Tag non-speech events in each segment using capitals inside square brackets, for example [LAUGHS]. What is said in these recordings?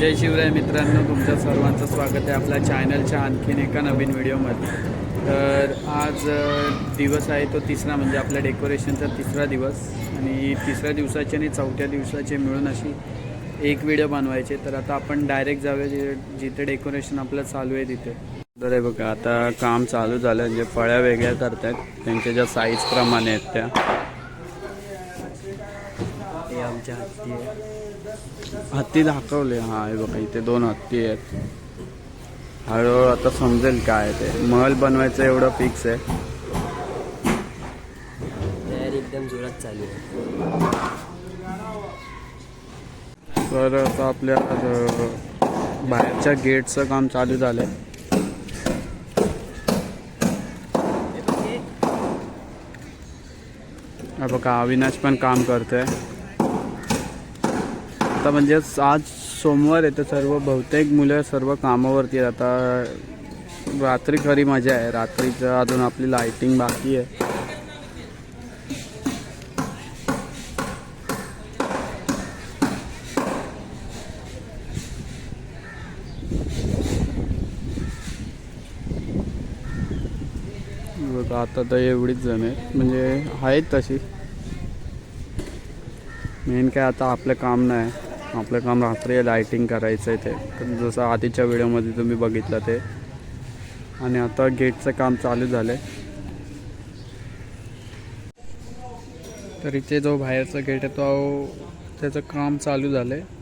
जय शिवराय मित्रांनो तुमच्या सर्वांचं स्वागत आहे आपल्या चॅनलच्या आणखीन एका नवीन व्हिडिओमध्ये तर आज दिवस आहे तो तिसरा म्हणजे आपल्या डेकोरेशनचा तिसरा दिवस. आणि तिसऱ्या दिवसाचे आणि चौथ्या दिवसाचे मिळून अशी एक व्हिडिओ बनवायचे. तर आता आपण डायरेक्ट जाऊया जि- जिथे डेकोरेशन आपलं चालू आहे तिथे. तर हे बघा आता काम चालू झालं. म्हणजे फळ्या वेगळ्या करतात त्यांच्या ज्या साईजप्रमाणे आहेत त्या. हे आमच्या हत्ती आहे हत्ती दाखवले हा हे बघा इथे दोन हत्ती आहेत. हळूहळू आता समजेल काय ते. महल बनवायचं एवढं फिक्स आहे. तयारी एकदम जोरात चालू आहे. तर आता आपल्या बाहेरच्या गेटचं काम चालू झालंय. बघा अविनाश पण काम करतोय. आता म्हणजे आज सोमवार येतं सर्व बहुतेक मुलं सर्व कामावरती आहेत. आता रात्री खरी मजा आहे. रात्रीचं अजून आपली लाइटिंग बाकी आहे. बघा आता तर एवढीच जण आहेत. म्हणजे आहेत तशी. मेन काय आता आपलं काम नाही. आपलं काम रात्री लायटिंग करायचं आहे ते जसं आधीच्या व्हिडिओमध्ये तुम्ही बघितलं ते. आणि आता गेटचं काम चालू झालं आहे तर इथे जो बाहेरचा गेट आहे तो त्याचं काम चालू झालं आहे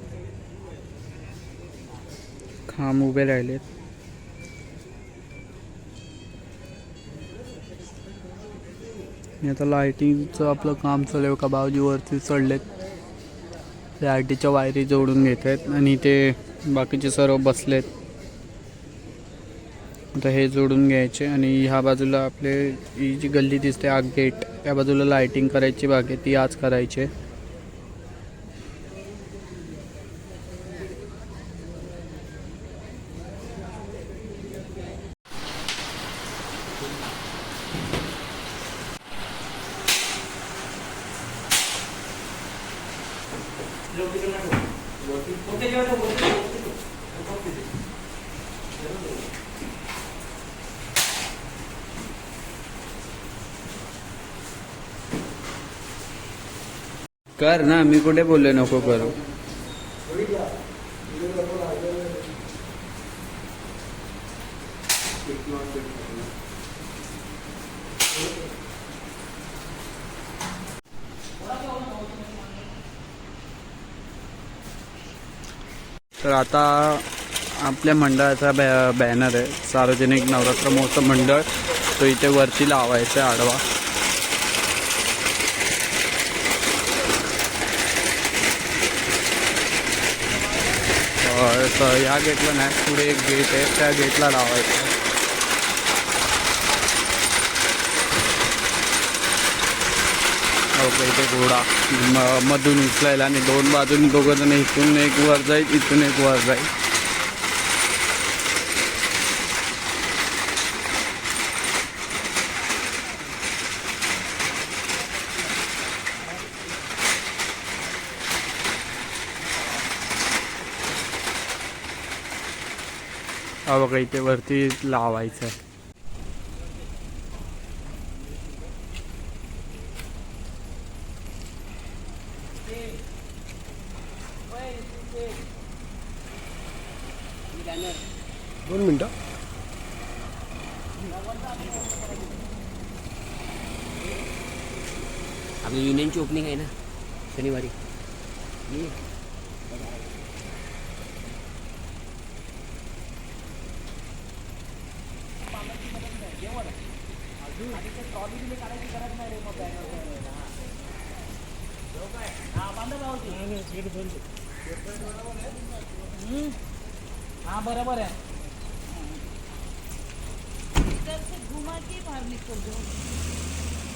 खांब उभे राहिलेत. आता लायटिंगचं आपलं काम चालू आहे. का बाजूवरती वरती चढलेत. लाईटीच्या वायरी जोडून घेत आहेत आणि ते बाकीचे सर्व बसलेत. आता हे जोडून घ्यायचे आणि ह्या बाजूला आपले ही जी गल्ली दिसते आग गेट त्या बाजूला लायटिंग करायची बाकी ती आज करायची कर ना मी कुठे बोलले नको करू तर आता आपल्या मंडळाचा बॅ बॅनर आहे. सार्वजनिक नवरात्र महोत्सव मंडळ. तो इथे वरती लावायचा आडवा. तर ह्या गेटला नाही पुढे एक गेट आहे. त्या गेटला लावायचं आहे. इथे घोडा म- मधून उचलायला आणि दोन बाजून दोघं जण इथून एक वर जाईल इथून एक वर जाईल हा बघा इथे वरती लावायचं आहे दोन मिनटं आपली युनियनची ओपनिंग आहे ना शनिवारी। ये. हाँ बराबर है। इधर से घुमा के बाहर निकल जाओ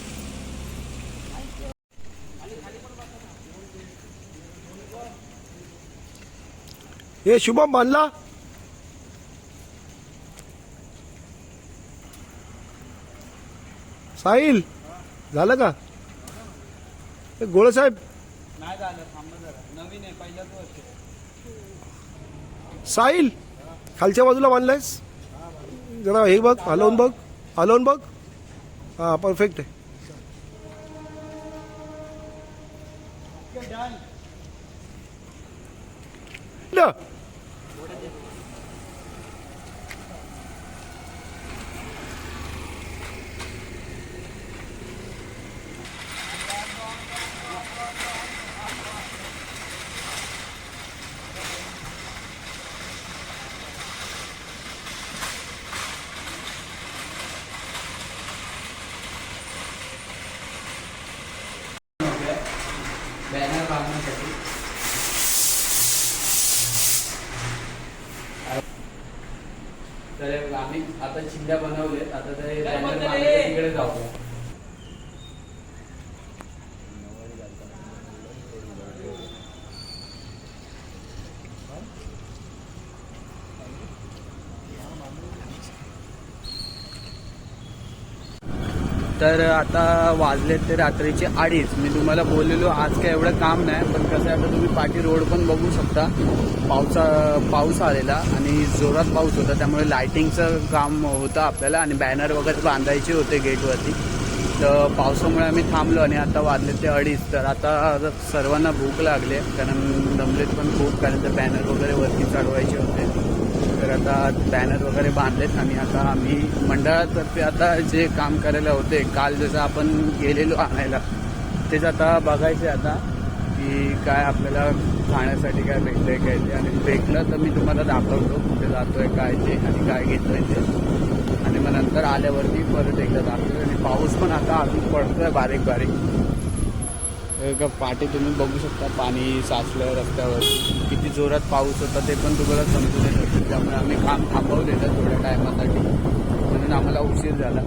हे शुभम बांधला? साहिल झालं का? हे गोळे साहेब. नाही झालं थांबा जरा. नवीन आहे पहिल्याच वर्ष साहिल खालच्या बाजूला बांधलायस? जरा हे बघ हलवून बघ हलवून बघ हा परफेक्ट आहे ल. आता चिंध्या बनवलेत. आता ते तिकडे जाऊया. तर आता वाजलेत ते रात्रीचे अडीच. मी तुम्हाला बोललेलो आज काय एवढं काम नाही पण कसं आहे आता तुम्ही पाठी रोड पण बघू शकता. पावसा पाऊस आलेला आणि जोरात पाऊस होता त्यामुळे लायटिंगचं काम होतं आपल्याला आणि बॅनर वगैरे बांधायचे होते गेटवरती. तर पावसामुळे आम्ही थांबलो आणि आता वाजले ते अडीच. तर आता सर्वांना भूक लागले कारण दमलेत पण खूप कारण ते बॅनर वगैरे वरती चढवायचे होते. आता बॅनर वगैरे बांधलेत आणि आता आम्ही मंडळातर्फे आता जे काम करायला होते काल जसं आपण गेलेलो आणायला तेच आता बघायचे आता की काय आपल्याला खाण्यासाठी काय भेटतंय काय ते. आणि भेटलं तर मी तुम्हाला दाखवतो कुठे जातोय काय ते आणि काय घेतोय ते. आणि मग नंतर आल्यावरती परत एकदा दाखवतो आणि पाऊस पण आता अजून पडतोय बारीक बारीक एक पाठी तुम्ही बघू शकता पाणी साचलं रस्त्यावर. किती जोरात पाऊस होता ते पण तुम्हाला समजून येतं त्यामुळे आम्ही काम थांबवलेलं थोड्या टायमासाठी. म्हणून आम्हाला उशीर झाला.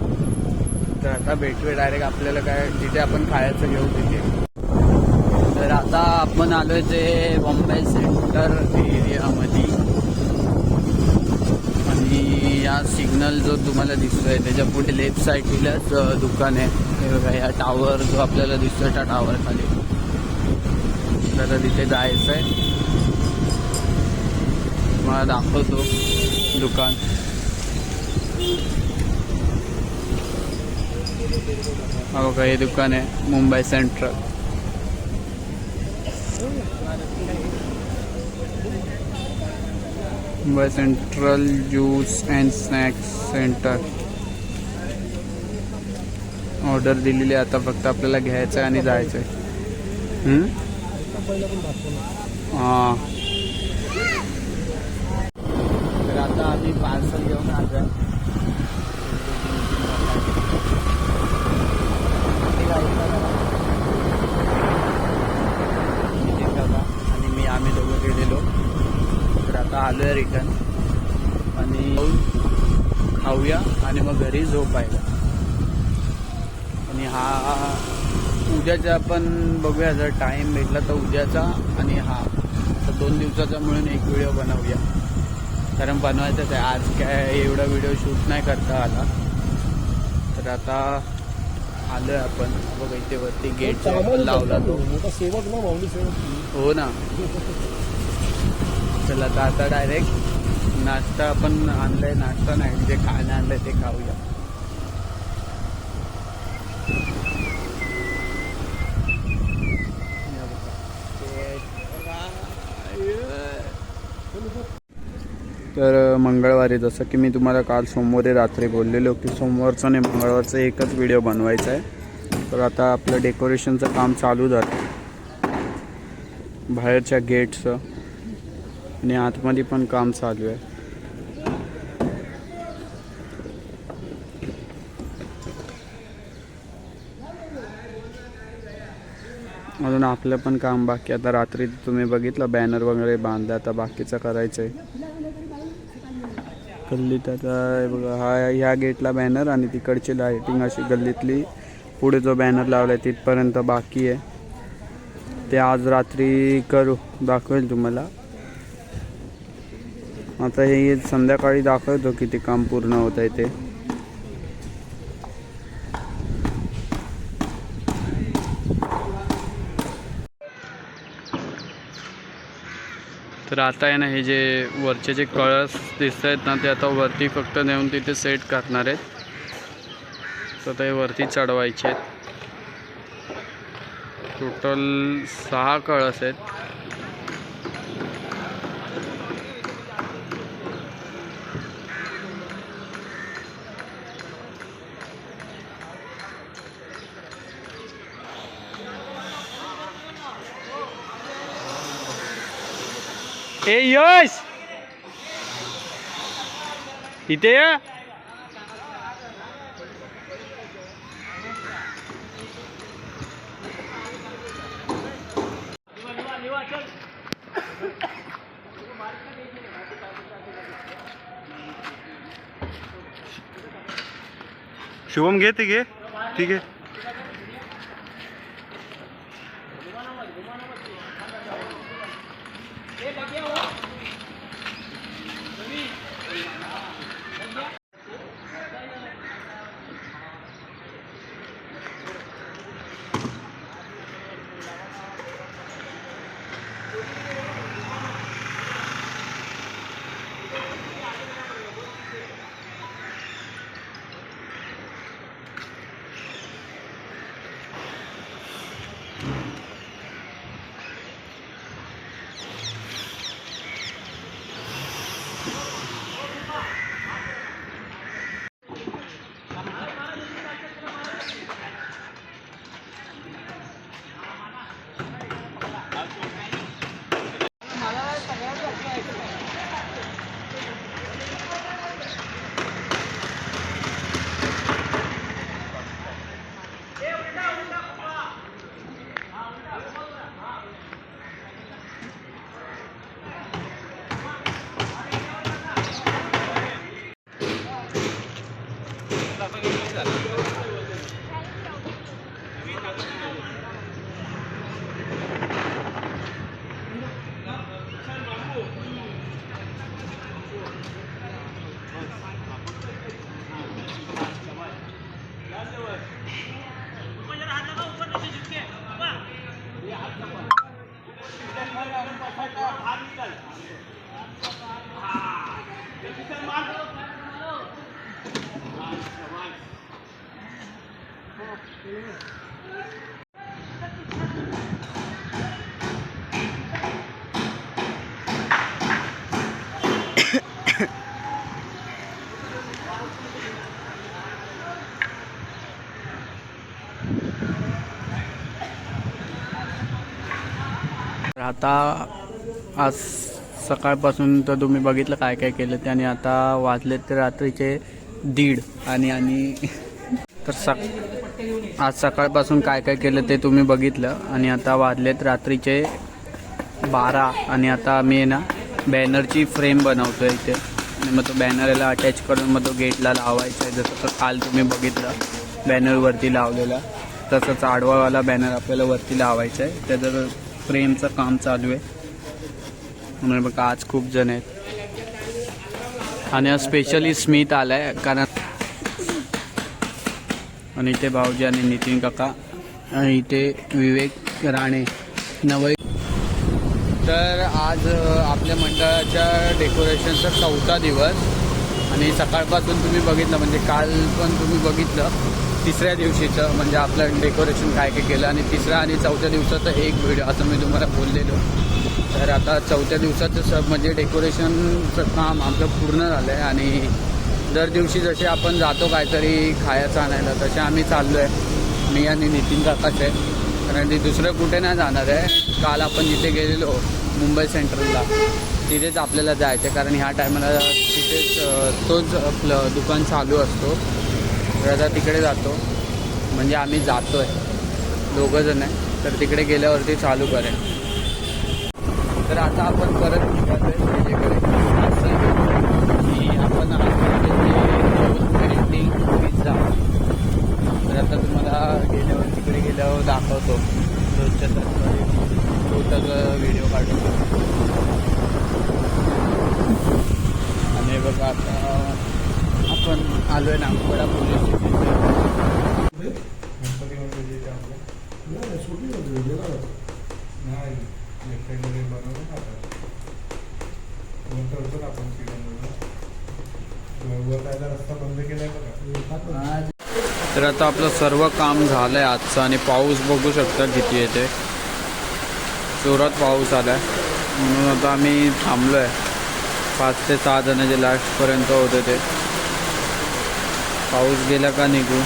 तर आता भेटूया डायरेक्ट आपल्याला काय तिथे आपण खायचं घेऊ तिथे. तर आता आपण आलोय ते बॉम्बे सेंटर एरियामध्ये. सिग्नल जो तुम्हाला दिसतोय त्याच्या पुढे लेफ्ट साईडलाच दुकान आहे. हे बघा या टावर जो आपल्याला दिसतोय त्या टावर खाली. तर तिथे जायचं आहे मला दाखवतो दुकान. हा बघा हे दुकान आहे Mumbai Central Mumbai Central juice and snacks centre. Order दिलेली आहे आता फक्त आपल्याला घ्यायचं आहे आणि जायचं आहे हां. तर आता आम्ही पार्सल घेऊन आलो आणि मी आम्ही दोघं गेलेलो तर आता आलो आहे रिटर्न आणि खाऊया आणि मग घरी झोपायला आणि हा उद्याचा आपण बघूया जर टाईम भेटला तर उद्याचा आणि हा. तर दोन दिवसाचा मिळून एक व्हिडिओ बनवूया. कारण बनवायचंच आहे. आज काय एवढा व्हिडिओ शूट नाही करता आला. तर आता आलोय आपण. बघा इथे वरती गेट लावला तो. हो ना. चला तर आता डायरेक्ट नाश्ता आपण आणलाय नाश्ता नाही जे खाणं आणलंय ते खाऊया. तर मंगळवारी जसं की मी तुम्हाला काल सोमवारी रात्री बोललेलो की सोमवारचं आणि मंगळवारचं एकच व्हिडिओ बनवायचा आहे. तर आता आपलं डेकोरेशनचं काम चालू झालं. बाहेरच्या गेटचं आणि आतमध्ये पण काम चालू आहे. अजून आपलं पण काम बाकी आता रात्री तुम्ही बघितलं बॅनर वगैरे बांधलं आता बाकीचं करायचं आहे गल्लीत आता बघा हा ह्या गेटला बॅनर आणि तिकडची लाईटिंग अशी गल्लीतली. पुढे जो बॅनर लावला आहे तिथपर्यंत बाकी आहे. ते आज रात्री करू दाखवेल तुम्हाला. आता हे संध्याकाळी दाखवतो किती काम पूर्ण होत आहे ते. तर आता आहे ना हे जे वरचे जे कळस दिसत आहेत ना ते आता वरती फक्त नेऊन तिथे सेट करणार आहेत. तर ते वरती चढवायचे आहेत. टोटल सहा कळस आहेत. ए यश इथे या शुभम घे ते घे आता आज सकाळपासून तर तुम्ही बघितलं काय काय केलं ते आणि आता वाजले ते रात्रीचे दीड आणि आणि [LAUGHS] तर सक आज सकाळपासून काय काय केलं ते तुम्ही बघितलं आणि आता वाजलेत रात्रीचे बारा आणि आता आम्ही आहे ना बॅनरची फ्रेम बनवतो आहे इथे. आणि मग तो बॅनरला अटॅच करून मग तो गेटला लावायचा आहे. जसं तर काल तुम्ही बघितलं बॅनरवरती लावलेला. तसंच आडवावाला बॅनर आपल्याला वरती लावायचा आहे. त्याचं फ्रेमचं काम चालू आहे. म्हणून बघा आज खूप जण आहेत. आणि स्पेशली स्मित आलाय कारण आणि इथे भाऊजी आणि नितीन काका आणि इथे विवेक राणे नवई तर आज आपल्या मंडळाच्या डेकोरेशनचा चौथा दिवस. आणि सकाळपासून तुम्ही बघितलं म्हणजे काल पण तुम्ही बघितलं. तिसऱ्या दिवशीचं म्हणजे आपलं डेकोरेशन काय काय केलं आणि तिसऱ्या आणि चौथ्या दिवसाचं एक व्हिडिओ असं मी तुम्हाला बोललेलो. तर आता चौथ्या दिवसाचं सब म्हणजे डेकोरेशनचं काम आमचं पूर्ण झालं आहे आणि दर दिवशी जसे आपण जातो काहीतरी खायचं आणायला तसे आम्ही चाललो आहे मी आणि नितीन काकाच आहे. कारण ती दुसरं कुठे नाही जाणार आहे. काल आपण जिथे गेलेलो मुंबई सेंट्रलला तिथेच आपल्याला जायचं आहे कारण ह्या टायमाला तिथेच तोच आपलं दुकान चालू असतो. रजा तिकडे जातो. म्हणजे आम्ही जातो आहे दोघंजण आहे. तर तिकडे गेल्यावरती चालू करेल तर आता आपण परत निघालो आहे त्याच्याकडे असं की आपण पिझ्झा तर आता तुम्हाला गेल्यावर तिकडे गेल्यावर दाखवतो. रोजच्या रोजच व्हिडिओ काढतो आणि बघा आता आपण आलो आहे नागपुरा पोलीस तर आता आपलं सर्व काम झालंय आजचं आणि पाऊस बघू शकता किती येते जोरात पाऊस आलाय. म्हणून आता आम्ही थांबलोय. पाच ते सहा जण जे लास्टपर्यंत होते ते. पाऊस गेला का निघू?